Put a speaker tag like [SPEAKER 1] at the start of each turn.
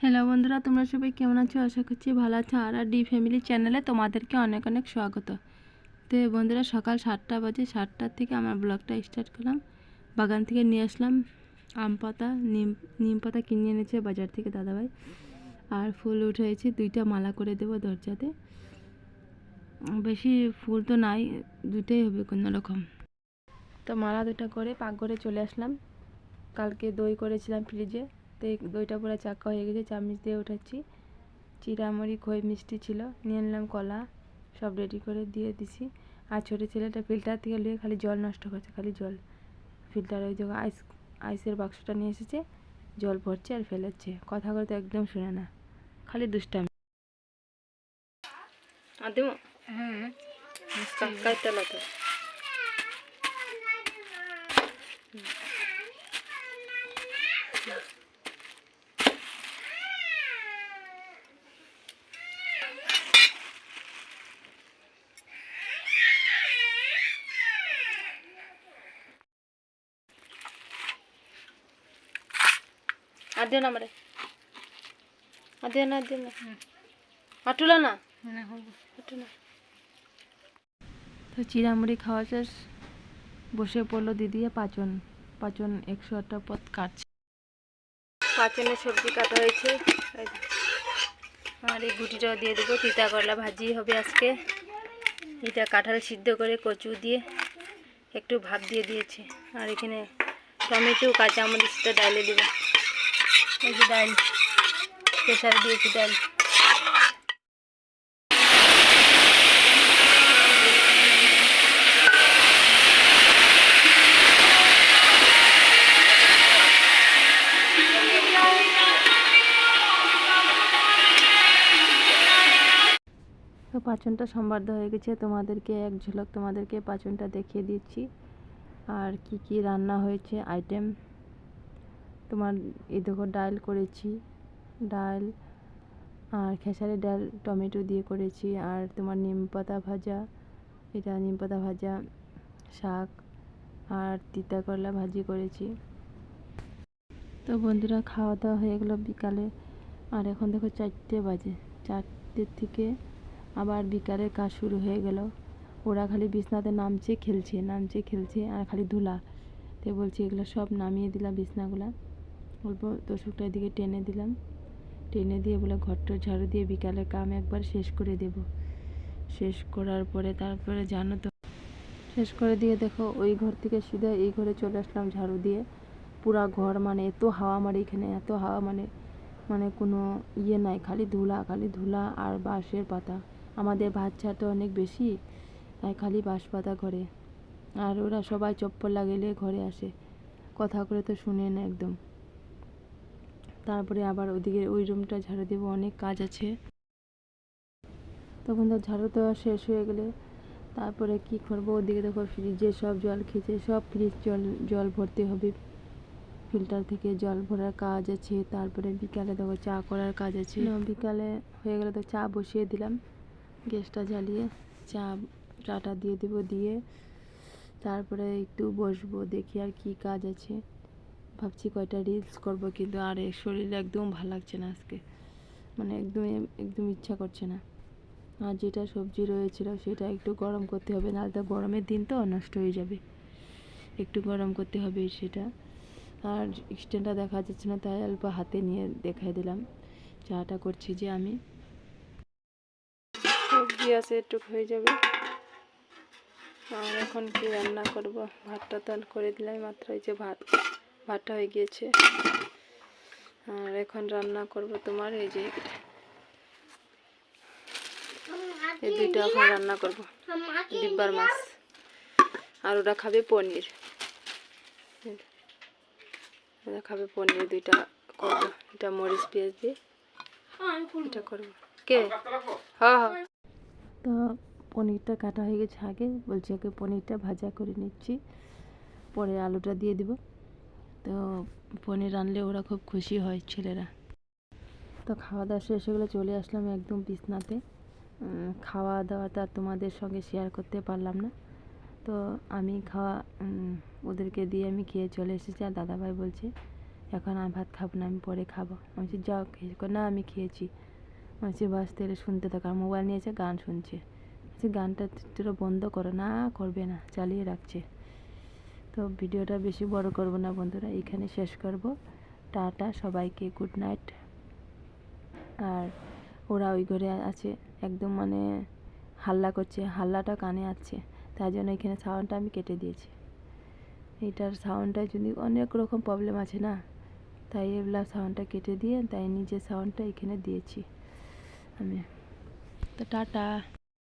[SPEAKER 1] Hello বন্ধুরা, তোমরা সবাই কেমন আছো? আশা করছি ভালো আছো। আর আর ডি ফ্যামিলি চ্যানেলে তোমাদেরকে অনেক অনেক স্বাগত। তো বন্ধুরা, সকাল সাতটা বাজে সাতটার থেকে আমার ব্লগটা স্টার্ট করলাম। বাগান থেকে নিয়ে আসলাম আম পাতা, নিম নিম পাতা কিনে এনেছে বাজার থেকে দাদাভাই। আর ফুল উঠেছে, দুইটা মালা করে দেবো দরজাতে। বেশি ফুল তো নাই দুইটাই হবে কোনো রকম তো মালা দুটা করে পাকঘরে চলে আসলাম। কালকে দই করেছিলাম ফ্রিজে। তো এই দইটা পুরো চাক্কা হয়ে গেছে চামচ দিয়ে উঠাচ্ছি। চিরামরি খই মিষ্টি ছিল নিয়ে নিলাম কলা সব রেডি করে দিয়ে দিছি। আর ছোটো ছেলেটা ফিল্টার থেকে নিয়ে খালি জল নষ্ট করছে খালি জল। ফিল্টার ওই জায়গায় আইস আইসের বাক্সটা নিয়ে এসেছে জল ভরছে আর ফেলেছে কথা বলতে একদম শুনে না খালি দুষ্টামি। আদিম
[SPEAKER 2] হ্যাঁ।
[SPEAKER 1] আর না আমারে। আর না
[SPEAKER 2] না।
[SPEAKER 1] না? তো চিরামুড়ি খাওয়া শেষ। বসে পড়ল দিদি পাচন। পাচন একশো আটটা পথ কাটছে। পাচনে সবজি কাটা হয়েছে। আর এই গুটিটাও দিয়ে দেবো। তিতা করলা ভাজি হবে আজকে। এটা কাঁঠাল সিদ্ধ করে কচু দিয়ে একটু ভাত দিয়ে দিয়েছে। আর এখানে টমেটো কাঁচামরিচটা ডালে দেবো। এই ডাল প্রেশার দিয়েছি ডাল। তো পাচনটা সম্বার্ধ হয়ে গেছে, তোমাদেরকে এক ঝলক তোমাদেরকে পাচনটা দেখিয়ে দিচ্ছি। আর কি কি রান্না হয়েছে আইটেম তোমার এই দেখো ডাল করেছি, ডাল আর খেসারি ডাল, টমেটো দিয়ে করেছি আর তোমার নিম পাতা ভাজা, এটা নিম পাতা ভাজা, শাক আর তিতা করলা ভাজি করেছি। তো বন্ধুরা খাওয়া দাওয়া হয়ে গেলো বিকালে আর এখন দেখো চারটে বাজে চারটের থেকে আবার বিকালের কাজ শুরু হয়ে গেল। ওরা খালি বিছনাতে নামছে, খেলছে নামছে, খেলছে আর খালি ধুলা। তো বলছি এগুলো সব নামিয়ে দিলাম বিছনাগুলা। অল্প তোষকটা এদিকে টেনে দিলাম। টেনে দিয়ে বলে, ঘরটা ঝাড়ু দিয়ে বিকালে কাম একবার শেষ করে দেব। শেষ করার পরে তারপরে জানো তো, শেষ করে দিয়ে দেখো, ওই ঘর থেকে সিধা এই ঘরে চলে আসলাম ঝাড়ু দিয়ে। পুরা ঘর মানে এত হাওয়া মারে এখানে, এত হাওয়া মানে মানে কোনো ইয়ে নাই, খালি ধুলা খালি ধুলা আর বাঁশের পাতা। আমাদের বাচ্চা তো অনেক বেশি, তাই খালি বাঁশ পাতা ঘরে। আর ওরা সবাই চপ্পল লাগাইলে ঘরে আসে। কথা করে তো শুনে না একদম। তারপরে আবার ওদিকে ওই রুমটা ঝাড়ু দেবো, অনেক কাজ আছে। তখন তো ঝাড়ু দেওয়া শেষ হয়ে গেলে তারপরে কি করব? ওদিকে দেখো ফ্রিজে সব জল খেয়েছে, সব ফ্রিজ জল জল ভরতে হবে। ফিল্টার থেকে জল ভরার কাজ আছে, তারপরে বিকালে দেখো চা করার কাজ আছে। বিকালে হয়ে গেলে তো চা বসিয়ে দিলাম। গ্যাসটা জ্বালিয়ে চা, চাটা দিয়ে দেবো, দিয়ে তারপরে একটু বসবো, দেখি আর কি কাজ আছে। ভাবছি কয়টা রিলস করব, কিন্তু আর শরীর একদম ভালো লাগছে না আজকে। মানে একদম একদম ইচ্ছা করছে না। আর যেটা সবজি রয়েছিল, সেটা একটু গরম করতে হবে, নাহলে তো গরমের দিন তো নষ্ট হয়ে যাবে। একটু গরম করতে হবে সেটা। আর স্ট্যান্ডটা দেখা যাচ্ছে না, তাই অল্প হাতে নিয়ে দেখাই দিলাম। চাটা করছি যে আমি। সবজি আছে, একটু হয়ে যাবে। আর এখন কি রান্না করব? ভাতটা তো করে দিলাম মাত্র যে ভাত। ভাতটা হয়ে গিয়েছে। আর এখন রান্না করব তোমার, এই যে এই দুইটা এখন রান্না করব, ডিব্বার মাছ। আর ওরা খাবে পনির। ওরা খাবে পনির, দুইটা করব। এটা মরিচ পেঁয়াজ দিয়ে। এটা করব। কে? হ্যাঁ হ্যাঁ তো পনিরটা কাটা হয়ে গেছে আগে। বলছি আগে পনিরটা ভাজা করে নিচ্ছি। পরে আলুটা দিয়ে দিব। তো পনির আনলে ওরা খুব খুশি হয় ছেলেরা। তো খাওয়া দাওয়া শেষ হয়ে চলে আসলাম একদম বিছনাতে। খাওয়া দাওয়াটা আর তোমাদের সঙ্গে শেয়ার করতে পারলাম না। তো আমি খাওয়া ওদেরকে দিয়ে আমি খেয়ে চলে এসেছি আর দাদাভাই বলছে, এখন আমি ভাত খাব না, আমি পরে খাব। আমি বলছি, যাও, খেয়ে না, আমি খেয়েছি। আমি বলছি, বাস, তাহলে শুনতে থাকো। আর মোবাইল নিয়েছে গান শুনছে। বলছি, গানটা তোরা বন্ধ করো। না, করবে না, চালিয়ে রাখছে। তো ভিডিওটা বেশি বড় করব না বন্ধুরা, এখানে শেষ করব। টাটা, সবাইকে গুড নাইট আর ওরা ওই ঘরে আছে, একদম মানে হাল্লা করছে, হাল্লাটা কানে আছে তাই জন্য এখানে সাউন্ডটা আমি কেটে দিয়েছি। এইটার সাউন্ডটা যদি অনেক রকম প্রবলেম আছে না, তাই এগুলা সাউন্ডটা কেটে দিয়ে তাই নিজের সাউন্ডটা এখানে দিয়েছি আমি। তো টাটা।